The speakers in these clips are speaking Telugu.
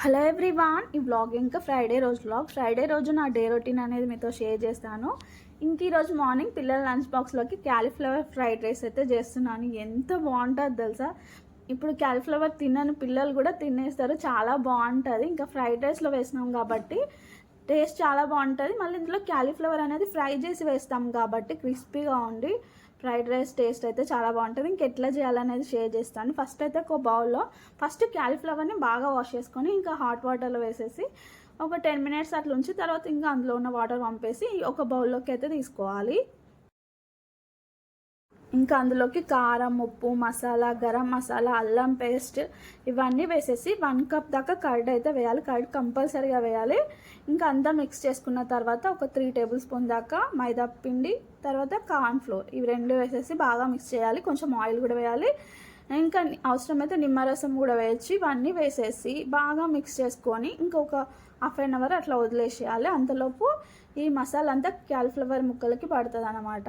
హలో ఎవ్రీవాన్ ఈ వ్లాగ్ ఇంకా ఫ్రైడే రోజు వ్లాగ్ ఫ్రైడే రోజు నా డే రొటీన్ అనేది మీతో షేర్ చేస్తాను. ఇంక ఈరోజు మార్నింగ్ పిల్లల లంచ్ బాక్స్లోకి క్యాలీఫ్లవర్ ఫ్రైడ్ రైస్ అయితే చేస్తున్నాను. ఎంత బాగుంటుంది తెలుసా? ఇప్పుడు క్యాలీఫ్లవర్ తినని పిల్లలు కూడా తినేస్తారు. చాలా బాగుంటుంది. ఇంకా ఫ్రైడ్ రైస్లో వేసినాం కాబట్టి టేస్ట్ చాలా బాగుంటుంది. మళ్ళీ ఇందులో క్యాలీఫ్లవర్ అనేది ఫ్రై చేసి వేస్తాం కాబట్టి క్రిస్పీగా ఉండి ఫ్రైడ్ రైస్ టేస్ట్ అయితే చాలా బాగుంటుంది. ఇంకెట్లా చేయాలనేది షేర్ చేస్తాను. ఫస్ట్ అయితే ఒక బౌల్లో ఫస్ట్ క్యాలీఫ్లవర్ని బాగా వాష్ చేసుకొని ఇంకా హాట్ వాటర్లో వేసేసి ఒక టెన్ మినిట్స్ అట్లా ఉంచి తర్వాత ఇంకా అందులో ఉన్న వాటర్ పంపేసి ఒక బౌల్లోకి అయితే తీసుకోవాలి. ఇంకా అందులోకి కారం ఉప్పు మసాలా గరం మసాలా అల్లం పేస్ట్ ఇవన్నీ వేసేసి వన్ కప్ దాకా కర్డ్ అయితే వేయాలి. కర్డ్ కంపల్సరీగా వేయాలి. ఇంకా అంతా మిక్స్ చేసుకున్న తర్వాత ఒక త్రీ టేబుల్ స్పూన్ దాకా మైదా పిండి తర్వాత కార్న్ ఫ్లోర్. ఇవి రెండు వేసేసి బాగా మిక్స్ చేయాలి. కొంచెం ఆయిల్ కూడా వేయాలి. ఇంకా అవసరమైతే నిమ్మరసం కూడా వేయచ్చు. ఇవన్నీ వేసేసి బాగా మిక్స్ చేసుకొని ఇంకొక హాఫ్ అన్ అవర్ అట్లా వదిలేసేయాలి. అంతలోపు ఈ మసాలా అంతా క్యాలిఫ్లవర్ ముక్కలకి పడుతుంది అన్నమాట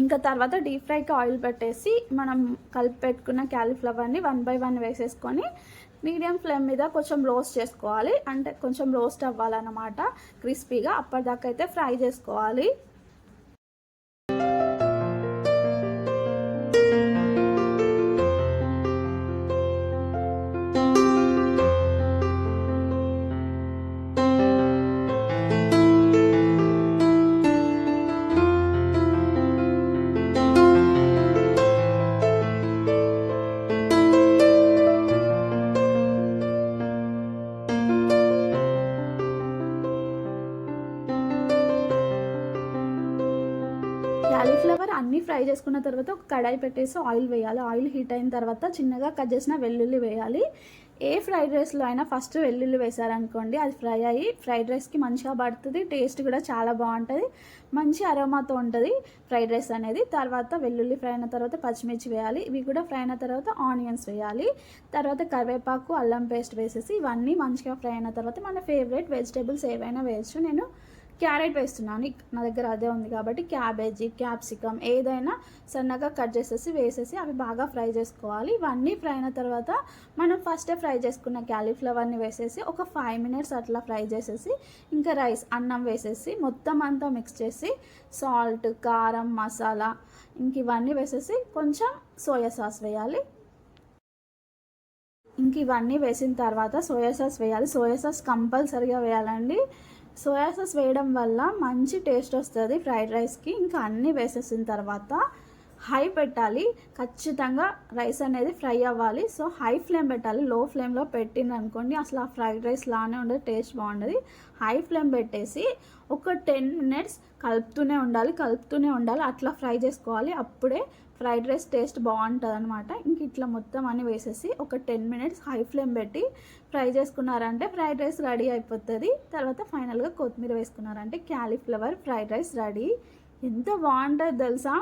ఇంకా తర్వాత డీప్ ఫ్రైకి ఆయిల్ పెట్టేసి మనం కలిపి పెట్టుకున్న క్యాలీఫ్లవర్ని వన్ బై వన్ వేసేసుకొని మీడియం ఫ్లేమ్ మీద కొంచెం రోస్ట్ చేసుకోవాలి. అంటే కొంచెం రోస్ట్ అవ్వాలన్నమాట క్రిస్పీగా. అప్పటిదాకా అయితే ఫ్రై చేసుకోవాలి. చేసుకున్న తర్వాత ఒక కడాయి పెట్టేసి ఆయిల్ వేయాలి. ఆయిల్ హీట్ అయిన తర్వాత చిన్నగా కట్ చేసిన వెల్లుల్లి వేయాలి. ఏ ఫ్రైడ్ రైస్లో అయినా ఫస్ట్ వెల్లుల్లి వేసారనుకోండి అది ఫ్రై అయ్యి ఫ్రైడ్ రైస్కి మంచిగా పడుతుంది. టేస్ట్ కూడా చాలా బాగుంటుంది. మంచి అరోమాతో ఉంటుంది ఫ్రైడ్ రైస్ అనేది. తర్వాత వెల్లుల్లి ఫ్రై అయిన తర్వాత పచ్చిమిర్చి వేయాలి. ఇవి కూడా ఫ్రై అయిన తర్వాత ఆనియన్స్ వేయాలి. తర్వాత కరివేపాకు అల్లం పేస్ట్ వేసేసి ఇవన్నీ మంచిగా ఫ్రై అయిన తర్వాత మన ఫేవరెట్ వెజిటేబుల్స్ ఏవైనా వేయచ్చు. నేను క్యారెట్ వేస్తున్నాను నా దగ్గర అదే ఉంది కాబట్టి క్యాబేజీ క్యాప్సికమ్ ఏదైనా సన్నగా కట్ చేసేసి వేసేసి అవి బాగా ఫ్రై చేసుకోవాలి. ఇవన్నీ ఫ్రై అయిన తర్వాత మనం ఫస్టే ఫ్రై చేసుకున్న క్యాలీఫ్లవర్ని వేసేసి ఒక ఫైవ్ మినిట్స్ అట్లా ఫ్రై చేసేసి ఇంకా రైస్ అన్నం వేసేసి మొత్తం అంతా మిక్స్ చేసి సాల్ట్ కారం మసాలా ఇంక ఇవన్నీ వేసేసి కొంచెం సోయా సాస్ వేయాలి. ఇంక ఇవన్నీ వేసిన తర్వాత సోయా సాస్ వేయాలి. సోయా సాస్ కంపల్సరిగా వేయాలండి. సోయా సాస్ వేయడం వల్ల మంచి టేస్ట్ వస్తుంది ఫ్రైడ్ రైస్కి. ఇంకా అన్నీ వేసేసిన తర్వాత హై పెట్టాలి. ఖచ్చితంగా రైస్ అనేది ఫ్రై అవ్వాలి. సో హై ఫ్లేమ్ పెట్టాలి. లో ఫ్లేమ్లో పెట్టింది అనుకోండి అసలు ఆ ఫ్రైడ్ రైస్ లానే ఉండదు టేస్ట్ బాగుండదు. హై ఫ్లేమ్ పెట్టేసి ఒక టెన్ మినిట్స్ కలుపుతూనే ఉండాలి కలుపుతూనే ఉండాలి. అట్లా ఫ్రై చేసుకోవాలి. అప్పుడే ఫ్రైడ్ రైస్ టేస్ట్ బాగుంటుంది అనమాట ఇంక ఇట్లా మొత్తం అని వేసేసి ఒక టెన్ మినిట్స్ హై ఫ్లేమ్ పెట్టి ఫ్రై చేసుకున్నారంటే ఫ్రైడ్ రైస్ రెడీ అయిపోతుంది. తర్వాత ఫైనల్గా కొత్తిమీర వేసుకున్నారంటే క్యాలీఫ్లవర్ ఫ్రైడ్ రైస్ రెడీ. ఎంత బాగుంటుంది తెలుసా?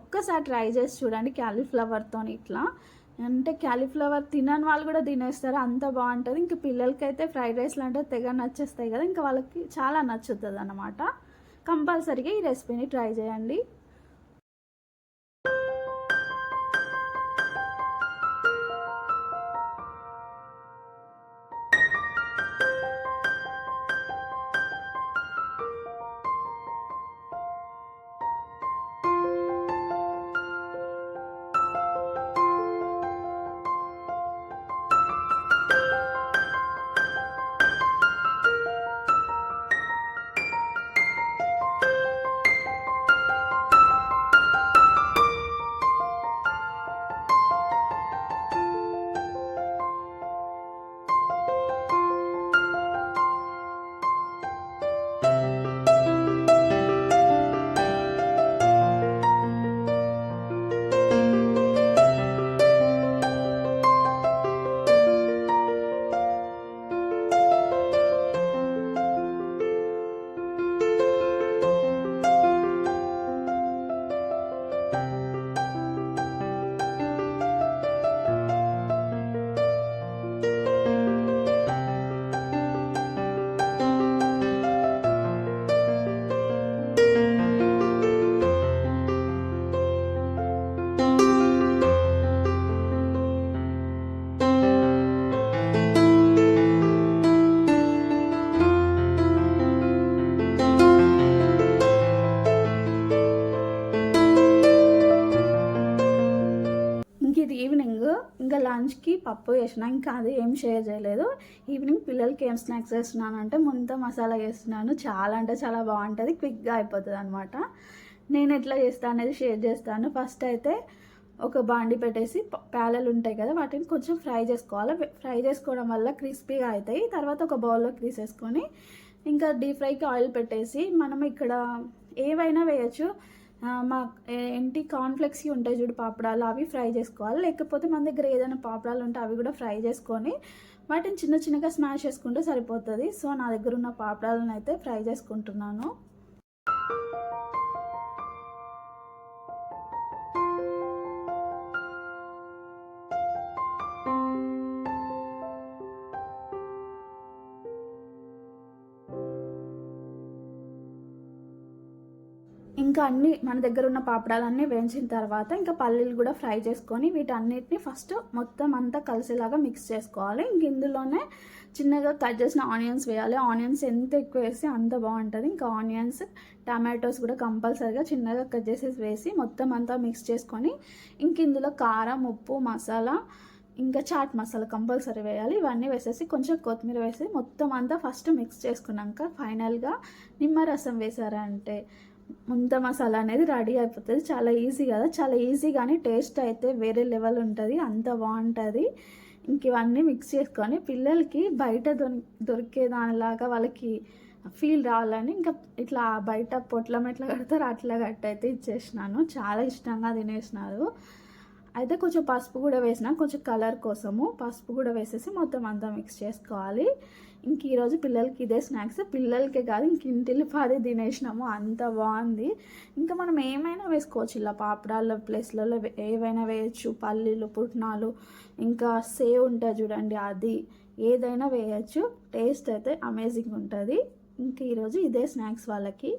ఒక్కసారి ట్రై చేసి చూడండి క్యాలీఫ్లవర్తో ఇట్లా. అంటే క్యాలీఫ్లవర్ తినని వాళ్ళు కూడా తినేస్తారు అంత బాగుంటుంది. ఇంకా పిల్లలకైతే ఫ్రైడ్ రైస్లు అంటే తెగ నచ్చేస్తాయి కదా ఇంకా వాళ్ళకి చాలా నచ్చుతుంది అనమాట కంపల్సరీగా ఈ రెసిపీని ట్రై చేయండి. ఇంకా లంచ్కి పప్పు చేసిన ఇంకా అది ఏం షేర్ చేయలేదు. ఈవినింగ్ పిల్లలకి ఏం స్నాక్స్ చేస్తున్నాను అంటే ముంత మసాలా చేస్తున్నాను. చాలా అంటే చాలా బాగుంటుంది క్విక్గా అయిపోతుంది అనమాట నేను ఎట్లా చేస్తాను అనేది షేర్ చేస్తాను. ఫస్ట్ అయితే ఒక బాండి పెట్టేసి ప్యాలలు ప్యాలెలు ఉంటాయి కదా వాటిని కొంచెం ఫ్రై చేసుకోవాలి. ఫ్రై చేసుకోవడం వల్ల క్రిస్పీగా అవుతాయి తర్వాత ఒక బౌల్లో తీసేసుకొని ఇంకా డీప్ ఫ్రైకి ఆయిల్ పెట్టేసి మనం ఇక్కడ ఏవైనా వేయచ్చు. మా ఏంటి కాన్ఫ్లెక్స్ ఉంటాయి చూడు పాపడాలు అవి ఫ్రై చేసుకోవాలి. లేకపోతే మన దగ్గర ఏదైనా పాపడాలు ఉంటే అవి కూడా ఫ్రై చేసుకొని వాటిని చిన్న చిన్నగా స్మాష్ చేసుకుంటే సరిపోతుంది. సో నా దగ్గర ఉన్న పాపడాలను అయితే ఫ్రై చేసుకుంటున్నాను. ఇంకా అన్ని మన దగ్గర ఉన్న పాపడాలన్నీ వేయించిన తర్వాత ఇంకా పల్లీలు కూడా ఫ్రై చేసుకొని వీటన్నిటిని ఫస్ట్ మొత్తం అంతా కలిసేలాగా మిక్స్ చేసుకోవాలి. ఇంక ఇందులోనే చిన్నగా కట్ చేసిన ఆనియన్స్ వేయాలి. ఆనియన్స్ ఎంత ఎక్కువ వేస్తే అంత బాగుంటుంది. ఇంకా ఆనియన్స్ టమాటోస్ కూడా కంపల్సరీగా చిన్నగా కట్ చేసేసి వేసి మొత్తం అంతా మిక్స్ చేసుకొని ఇంక ఇందులో కారం ఉప్పు మసాలా ఇంకా చాట్ మసాలా కంపల్సరీ వేయాలి. ఇవన్నీ వేసేసి కొంచెం కొత్తిమీర వేసి మొత్తం అంతా ఫస్ట్ మిక్స్ చేసుకున్నాక ఫైనల్గా నిమ్మరసం వేసారంటే ముంత మసాలా అనేది రెడీ అయిపోతుంది. చాలా ఈజీ కదా? చాలా ఈజీ కానీ టేస్ట్ అయితే వేరే లెవెల్ ఉంటుంది. అంత బాగుంటుంది. ఇంక ఇవన్నీ మిక్స్ చేసుకొని పిల్లలకి బయట దొరి దొరికే దానిలాగా వాళ్ళకి ఫీల్ రావాలని ఇంకా ఇట్లా బయట పొట్లం ఎట్లా కడతారు అట్లా కట్టయితే ఇచ్చేసినాను. చాలా ఇష్టంగా తినేసినారు. అయితే కొంచెం పసుపు కూడా వేసిన కొంచెం కలర్ కోసము పసుపు కూడా వేసేసి మొత్తం అంతా మిక్స్ చేసుకోవాలి. ఇంక ఈరోజు పిల్లలకి ఇదే స్నాక్స్. పిల్లలకే కాదు ఇంక ఇంటిల్లి పాదే తినేసినాము. అంత బాగుంది. ఇంకా మనం ఏమైనా వేసుకోవచ్చు. ఇలా పాపడాల ప్లేస్లలో ఏవైనా వేయచ్చు. పల్లీలు పుట్నాలు ఇంకా సేవ్ ఉంటుంది చూడండి అది. ఏదైనా వేయచ్చు. టేస్ట్ అయితే అమేజింగ్ ఉంటుంది. ఇంక ఈరోజు ఇదే స్నాక్స్ వాళ్ళకి.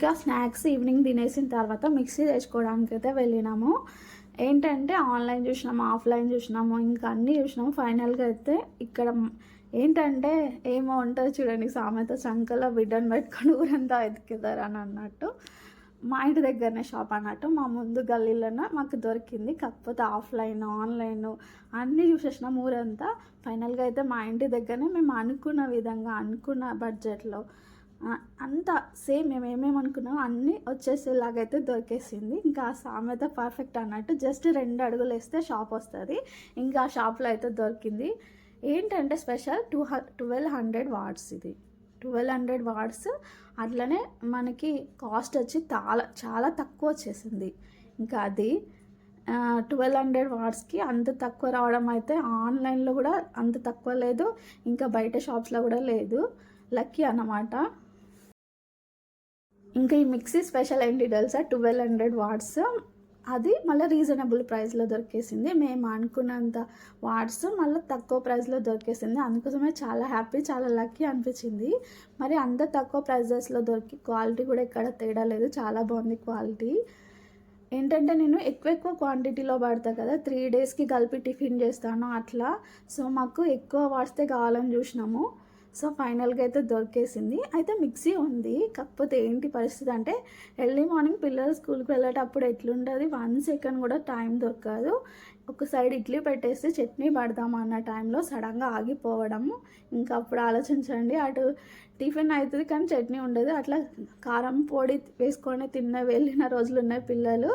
ఇంకా స్నాక్స్ ఈవినింగ్ తినేసిన తర్వాత మిక్సీ తెచ్చుకోవడానికి అయితే వెళ్ళినాము. ఏంటంటే ఆన్లైన్ చూసినాము ఆఫ్లైన్ చూసినాము ఇంకా అన్నీ చూసినాము. ఫైనల్గా అయితే ఇక్కడ ఏంటంటే ఏమో ఉంటుంది చూడండి సామెత చంకలో బిడ్డను పెట్టుకొని ఊరంతా వెతికిదారు అని అన్నట్టు. మా ఇంటి దగ్గరనే షాప్ అన్నట్టు మా ముందు గల్లీలోనే మాకు దొరికింది. కాకపోతే ఆఫ్లైన్ ఆన్లైన్ అన్నీ చూసేసినాం ఊరంతా. ఫైనల్గా అయితే మా ఇంటి దగ్గరనే మేము అనుకున్న విధంగా అనుకున్న బడ్జెట్లో అంతా సేమ్ మేము ఏమేమి అనుకున్నామో అన్నీ వచ్చేసేలాగైతే దొరికేసింది. ఇంకా ఆ సామెత పర్ఫెక్ట్ అన్నట్టు జస్ట్ రెండు అడుగులు వేస్తే షాప్ వస్తుంది. ఇంకా ఆ షాప్లో అయితే దొరికింది. ఏంటంటే special two uh twelve hundred watts ఇది. ట్వెల్వ్ హండ్రెడ్ వాట్స్ అట్లనే మనకి కాస్ట్ వచ్చి చాలా చాలా తక్కువ వచ్చేసింది. ఇంకా అది ట్వెల్వ్ హండ్రెడ్ వాట్స్కి అంత తక్కువ రావడం అయితే ఆన్లైన్లో కూడా అంత తక్కువ లేదు. ఇంకా బయట షాప్స్లో కూడా లేదు. లక్కీ అన్నమాట. ఇంకా ఈ మిక్సీ స్పెషల్ ఏంటి తెలుసా? Twelve hundred watts. అది మళ్ళీ రీజనబుల్ ప్రైస్లో దొరికేసింది. మేము అనుకున్నంత వాట్స్ మళ్ళీ తక్కువ ప్రైస్లో దొరికేసింది. అందుకోసమే చాలా హ్యాపీ చాలా లక్కీ అనిపించింది. మరి అంత తక్కువ ప్రైజెస్లో దొరికి క్వాలిటీ కూడా ఎక్కడ తేడా లేదు. చాలా బాగుంది క్వాలిటీ. ఏంటంటే నేను ఎక్కువ ఎక్కువ క్వాంటిటీలో పడతా కదా త్రీ డేస్కి కలిపి టిఫిన్ చేస్తాను అట్లా. సో మాకు ఎక్కువ వాడితే కావాలని చూసినాము. సో ఫైనల్గా అయితే దొరికేసింది. అయితే మిక్సీ ఉంది. కాకపోతే ఏంటి పరిస్థితి అంటే ఎర్లీ మార్నింగ్ పిల్లలు స్కూల్కి వెళ్ళేటప్పుడు ఎట్లుంటుంది వన్ సెకండ్ కూడా టైం దొరకదు. ఒక సైడ్ ఇడ్లీ పెట్టేసి చట్నీ పడదాం అన్న టైంలో సడన్గా ఆగిపోవడము ఇంకా అప్పుడు ఆలోచించండి. అటు టిఫిన్ అవుతుంది కానీ చట్నీ ఉండదు. అట్లా కారం పొడి వేసుకొని తిన్న వెళ్ళిన రోజులు ఉన్నాయి పిల్లలు.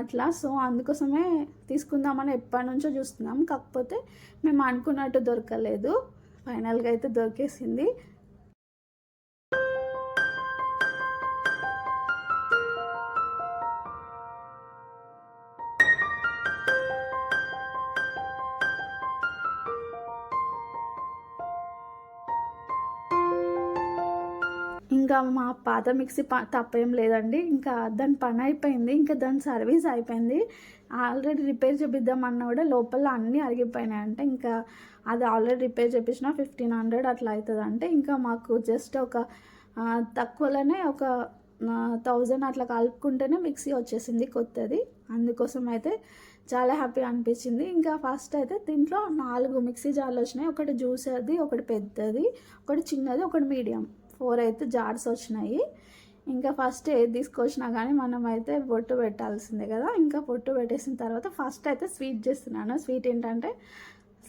అట్లా సో అందుకోసమే తీసుకుందామని ఎప్పటి నుంచో చూస్తున్నాం. కాకపోతే మేము అనుకున్నట్టు దొరకలేదు. ఫైనల్గా అయితే దొరికేసింది. మా పాత మిక్సీ ప తప్పేం లేదండి. ఇంకా దాని పని అయిపోయింది. ఇంకా దాని సర్వీస్ అయిపోయింది. ఆల్రెడీ రిపేర్ చేపిద్దామన్నా కూడా లోపల అన్నీ అరిగిపోయినాయి అంటే ఇంకా అది ఆల్రెడీ రిపేర్ చేపించిన ఫిఫ్టీన్ హండ్రెడ్ అట్లా అవుతుంది అంటే ఇంకా మాకు జస్ట్ ఒక తక్కువలోనే ఒక థౌజండ్ అట్లా కలుపుకుంటేనే మిక్సీ వచ్చేసింది కొత్తది. అందుకోసం అయితే చాలా హ్యాపీ అనిపించింది. ఇంకా ఫస్ట్ అయితే దీంట్లో నాలుగు మిక్సీ జార్లు వచ్చినాయి. ఒకటి జ్యూసర్ది ఒకటి పెద్దది ఒకటి చిన్నది ఒకటి మీడియం. ఫోర్ అయితే జార్స్ వచ్చినాయి. ఇంకా ఫస్ట్ ఏది తీసుకొచ్చినా కానీ మనం అయితే బొట్టు పెట్టాల్సిందే కదా. ఇంకా బొట్టు పెట్టేసిన తర్వాత ఫస్ట్ అయితే స్వీట్ చేస్తున్నాను. స్వీట్ ఏంటంటే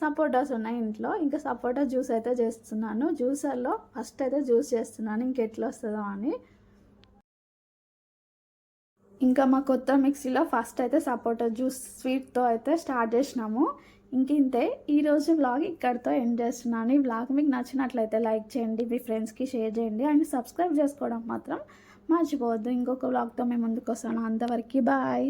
సపోటాస్ ఉన్నాయి ఇంట్లో. ఇంకా సపోటా జ్యూస్ అయితే చేస్తున్నాను. జ్యూసర్లో ఫస్ట్ అయితే జ్యూస్ చేస్తున్నాను. ఇంకెట్లా వస్తుందో అని. ఇంకా మా కొత్త మిక్సీలో ఫస్ట్ అయితే సపోటా జ్యూస్ స్వీట్తో అయితే స్టార్ట్ చేసినాము. ఇంతే ఈరోజు వ్లాగ్ ఇక్కడితో ఎండ్ చేస్తున్నాను. ఈ వ్లాగ్ మీకు నచ్చినట్లయితే లైక్ చేయండి మీ ఫ్రెండ్స్కి షేర్ చేయండి అండ్ సబ్స్క్రైబ్ చేసుకోవడం మాత్రం మర్చిపోవద్దు. ఇంకొక వ్లాగ్తో మేము ముందుకు వస్తాను. అంతవరకు బాయ్